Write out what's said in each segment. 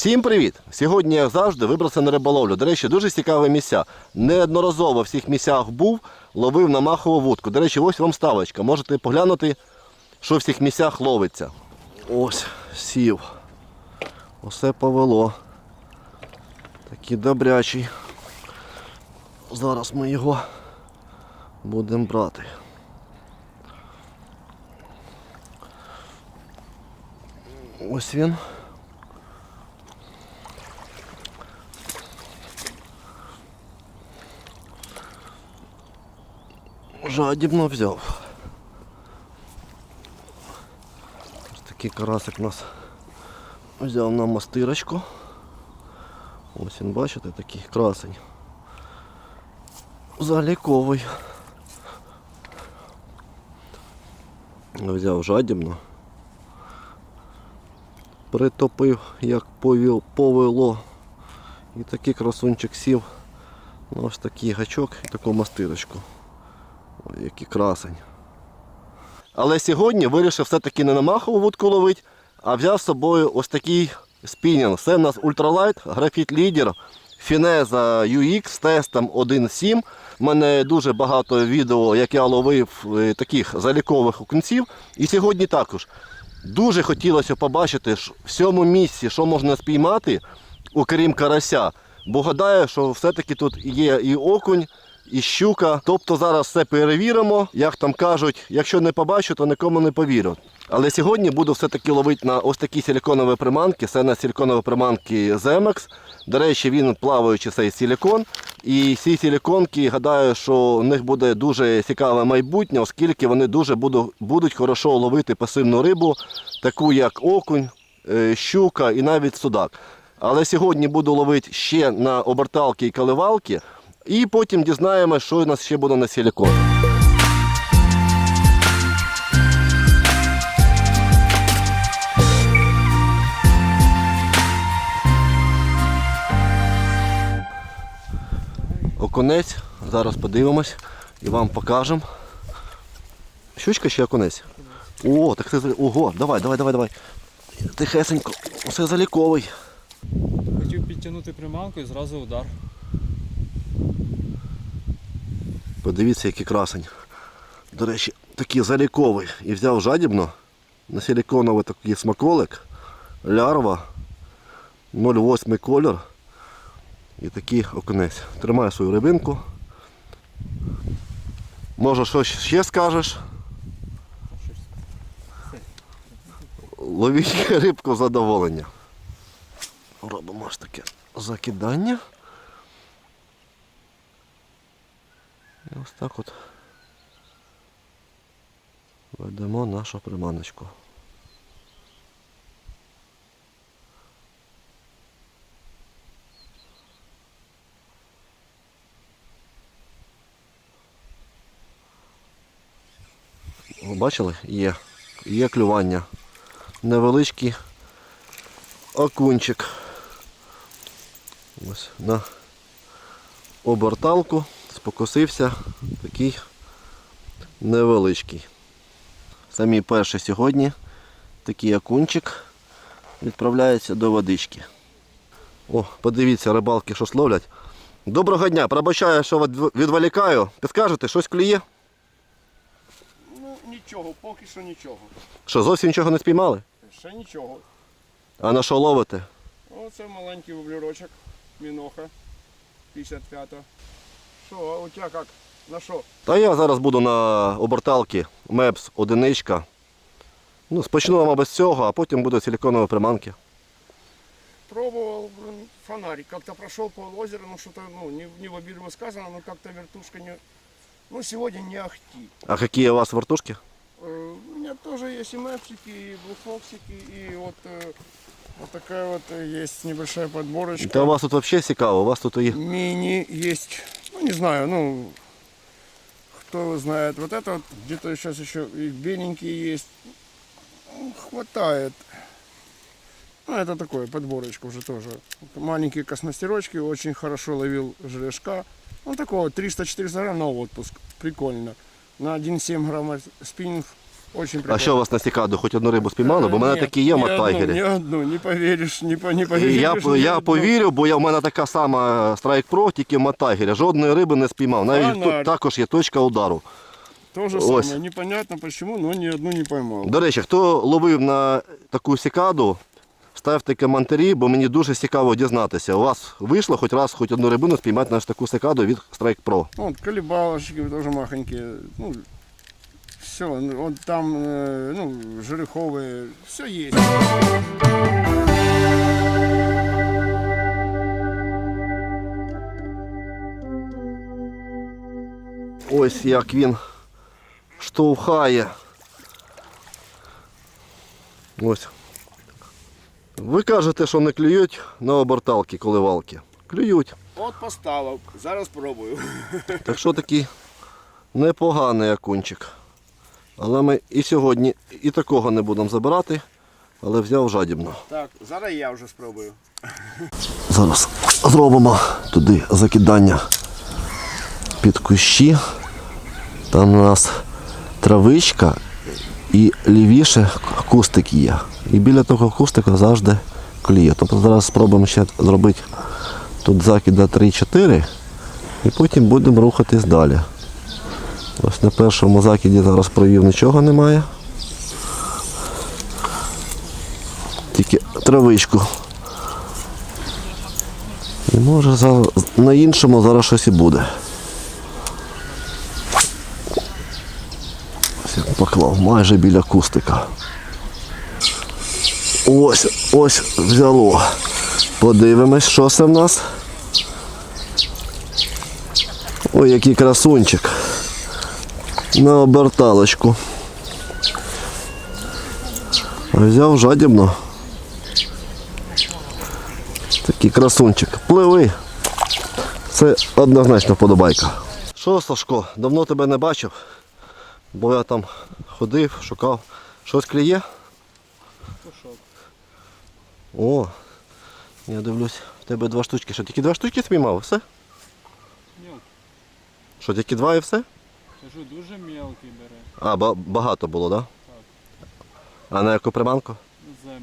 Всім привіт! Сьогодні, як завжди, вибрався на риболовлю. До речі, дуже цікаві місця. Неодноразово в всіх місцях був, ловив на махову вудку. До речі, ось вам ставочка. Можете поглянути, що в всіх місцях ловиться. Ось, сів. Усе повело. Такий добрячий. Зараз ми його будемо брати. Ось він. Жадібно взяв. Ось такий карасик нас взяв на мастирочку. Ось він, бачите, такий красень. Заліковий. Взяв жадібно. Притопив, як повело. І такий красунчик сів на ось такий гачок і таку мастирочку. Ой, який красень. Але сьогодні вирішив все-таки не на махову вудку ловити, а взяв з собою ось такий спінінг. Це в нас ультралайт, графіт лідер, Фінеза UX з тестом 1.7. У мене дуже багато відео, як я ловив е, таких залікових окунців. І сьогодні також. Дуже хотілося побачити ж в цьому місці, що можна спіймати, окрім карася. Бо гадаю, що все-таки тут є і окунь, і щука. Тобто зараз все перевіримо. Як там кажуть, якщо не побачу, то нікому не повірю. Але сьогодні буду все-таки ловити на ось такі силіконові приманки. Це на силіконові приманки Zemex. До речі, він плаваючий цей силікон. І ці силіконки, гадаю, що в них буде дуже цікаве майбутнє, оскільки вони дуже буду- будуть хорошо ловити пасивну рибу, таку як окунь, е, щука і навіть судак. Але сьогодні буду ловити ще на оберталки і каливалки, і потім дізнаємося, що у нас ще буде на силікон. Окунець, зараз подивимось і вам покажемо. Щучка ще окунець. О, так за- ого, давай, давай, давай, давай. Тихесенько, усе заліковий. Хотів підтягнути приманку і зразу удар. Подивіться, який красень. До речі, такий заліковий. І взяв жадібно на силіконовий такий смаколик, лярва, 0,8 кольор. І такий окунець. Тримаю свою рибинку. Може щось ще скажеш? Ловіть рибку задоволення. Робимо ось таке закидання. І ось так от ведемо нашу приманочку. Ви бачили? Є. Є клювання. Невеличкий окунчик. Ось на оберталку спокусився такий невеличкий. Самі перші сьогодні такий окунчик відправляється до водички. О, подивіться, рибалки що ловлять. Доброго дня, пробачаю, що від- відволікаю. Підскажете, щось клює? Ну, нічого, поки що нічого. Що, зовсім нічого не спіймали? Ще нічого. А на що ловите? Оце маленький воблерочок, міноха 55-го. Що, а у тебе як? На що? Та я зараз буду на оберталки Мепс одиничка. Ну, спочну вам без цього, а потім буде силіконові приманки. Пробовал, блин, фонарик. Как-то прошел по озеру, ну что-то, ну, не, не в обиду сказано, но как-то вертушка не... Ну, сегодня не ахти. А які у вас вертушки? Э, У меня тоже есть и мэпсики, и блуфоксики, и вот, э, вот такая вот э, есть небольшая подборочка. Та у вас тут взагалі цікаво, у вас тут і Мини есть, ну не знаю, ну кто его знает. Вот это вот где-то сейчас еще и беленькие есть. Ну, хватает. Ну, это такое, подборочка уже тоже. Маленькие космастерочки, очень хорошо ловил жерешка. Ну, такого 300-400 грамм на отпуск. Прикольно. На 1,7 грамма спиннинг Очень А що у вас на сікаду? Хоч одну рибу спіймали? Бо в мене такі є в ні одну, Маттайгері. Ні одну, не повіриш, не, по- не повіриш. я, ні я одну. повірю, бо я, в мене така сама Strike Pro, тільки в Маттайгері. Жодної риби не спіймав. Навіть тут також є точка удару. То же Ось. самое, непонятно почему, но ни одну не поймал. До речі, хто ловив на таку сікаду, ставте коментарі, бо мені дуже цікаво дізнатися. У вас вийшло хоч раз хоч одну рибину спіймати на таку сикаду від Strike Pro. Ну, Вот колебалочки тоже махонькие. Ну, все, вот там, э, ну, жереховые, все есть. Ось як він штовхає. Ось. Ви кажете, що не клюють на оберталки коливалки. Клюють. От поставив, зараз пробую. Так що такий непоганий окунчик. Але ми і сьогодні і такого не будемо забирати, але взяв жадібно. Так, зараз я вже спробую. Зараз зробимо туди закидання під кущі. Там у нас травичка і лівіше кустик є. І біля того кустика завжди кліє. Тобто зараз спробуємо ще зробити тут закида 3-4 і потім будемо рухатись далі. Ось на першому закиді зараз провів нічого немає. Тільки травичку і може зараз, на іншому зараз щось і буде. Ось як поклав майже біля кустика. Ось, ось взяло. Подивимось, що це в нас. Ой, який красунчик. На оберталочку. Взяв жадібно. Такий красунчик. Пливи. Це однозначно вподобайка. Що, Сашко, давно тебе не бачив, бо я там ходив, шукав. Щось кліє? О, я дивлюсь, в тебе два штучки. Що, тільки два штучки спіймав? Все? Мілкий. Що, тільки два і все? Кажу, дуже мілкий бере. А, ба- багато було, так? Да? А на яку приманку? Земен.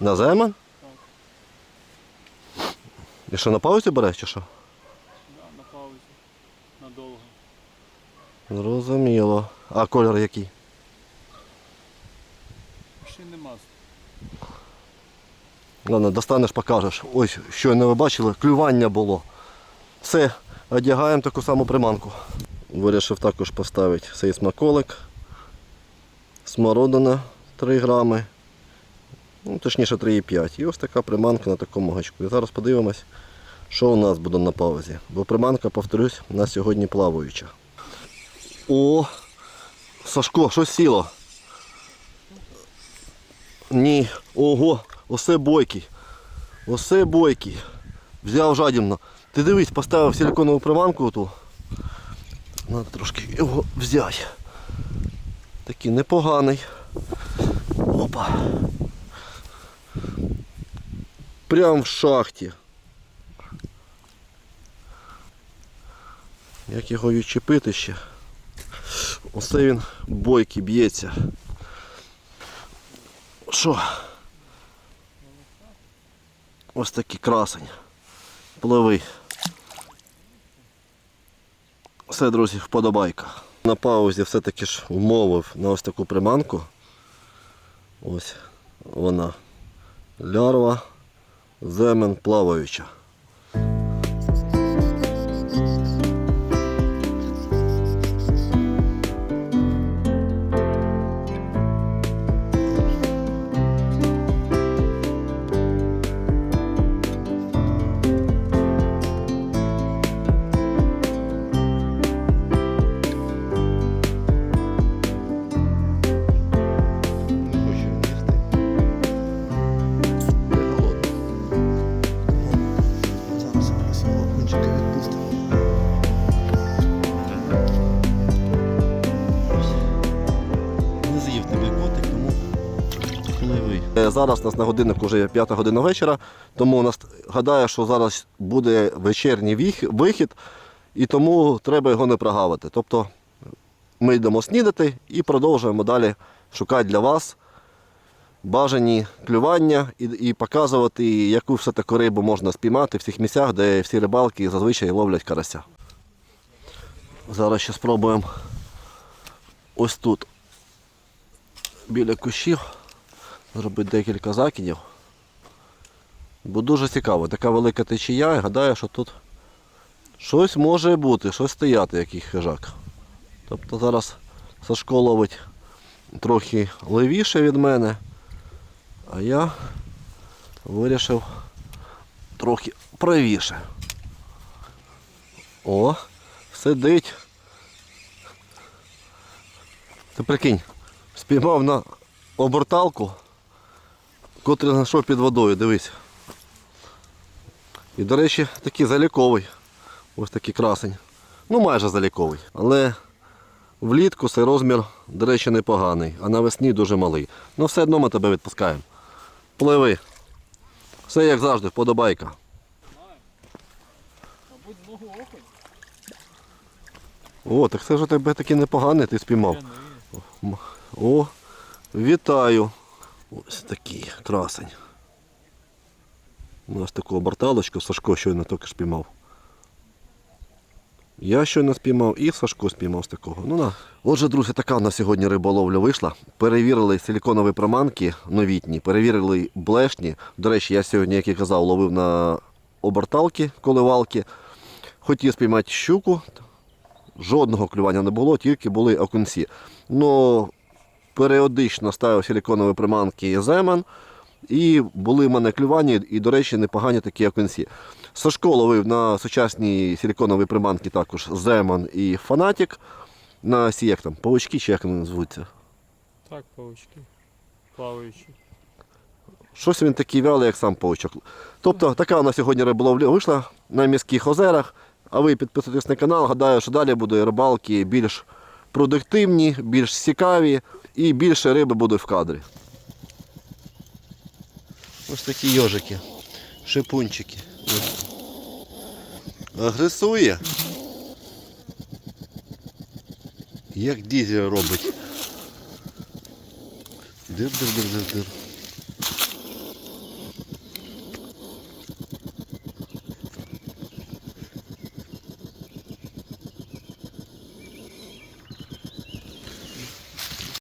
На земен? І що, на паузі береш чи що? Да, на паузі. Надовго. Зрозуміло. А колір який? Ще нема. Ладно, достанеш, покажеш. Ось, щойно ви бачили, клювання було. Все, одягаємо таку саму приманку. Вирішив також поставити цей смаколик. Смородина 3 грами. Ну, точніше 3,5. І ось така приманка на такому гачку. І зараз подивимось, що у нас буде на паузі. Бо приманка, повторюсь, на сьогодні плаваюча. О! Сашко, щось сіло. Ні, ого, осе бойкий. Осе бойкий. Взяв жадібно. Ти дивись, поставив силиконову приманку оту. Треба трошки його взяти. Такий непоганий. Опа. Прям в шахті. Як його відчепити ще? Оце він бойкий б'ється. Що? Ось такий красень. Пливий. Все, друзі, вподобайка. На паузі все-таки ж вмовив на ось таку приманку. Ось вона. Лярва, земен плаваюча. Зараз у нас на годиннику вже 5 година вечора, тому у нас гадаю, що зараз буде вечірній вихід, і тому треба його не прогавити. Тобто ми йдемо снідати і продовжуємо далі шукати для вас бажані клювання і, і показувати, яку все таку рибу можна спіймати в всіх місцях, де всі рибалки зазвичай ловлять карася. Зараз ще спробуємо ось тут біля кущів зробити декілька закидів. Бо дуже цікаво, така велика течія, і гадаю, що тут щось може бути, щось стояти, який хижак. Тобто зараз Сашко ловить трохи левіше від мене, а я вирішив трохи правіше. О, сидить. Ти прикинь, спіймав на оберталку, котрий знайшов під водою, дивись. І, до речі, такий заліковий. Ось такий красень. Ну майже заліковий. Але влітку цей розмір, до речі, непоганий, а навесні дуже малий. Ну все одно ми тебе відпускаємо. Пливи. Все як завжди, вподобайка. О, так це у тебе такий непоганий, ти спіймав. О, вітаю. Ось такий красень. У нас таку оберталочку Сашко щойно тільки спіймав. Я щойно спіймав і Сашко спіймав з такого. Ну на. Отже, друзі, така у нас сьогодні риболовля вийшла. Перевірили силіконові приманки новітні, перевірили блешні. До речі, я сьогодні, як і казав, ловив на оберталки, коливалки. Хотів спіймати щуку, жодного клювання не було, тільки були окунці. Но періодично ставив силіконові приманки і земен. І були в мене клювання, і, до речі, непогані такі окунці. Сашко ловив на сучасній силіконовій приманки також Земан і Фанатік. На сі, як там, павучки чи як вони звуться. Так, паучки. Плаваючі. Щось він такий вялий, як сам паучок. Тобто така у нас сьогодні риболовля вийшла на міських озерах. А ви підписуйтесь на канал. Гадаю, що далі будуть рибалки більш продуктивні, більш цікаві і більше риби буде в кадрі. Ось такі йожики, шипунчики. Агресує. Як дізель робить. Дир-дир-дир-дир-дир.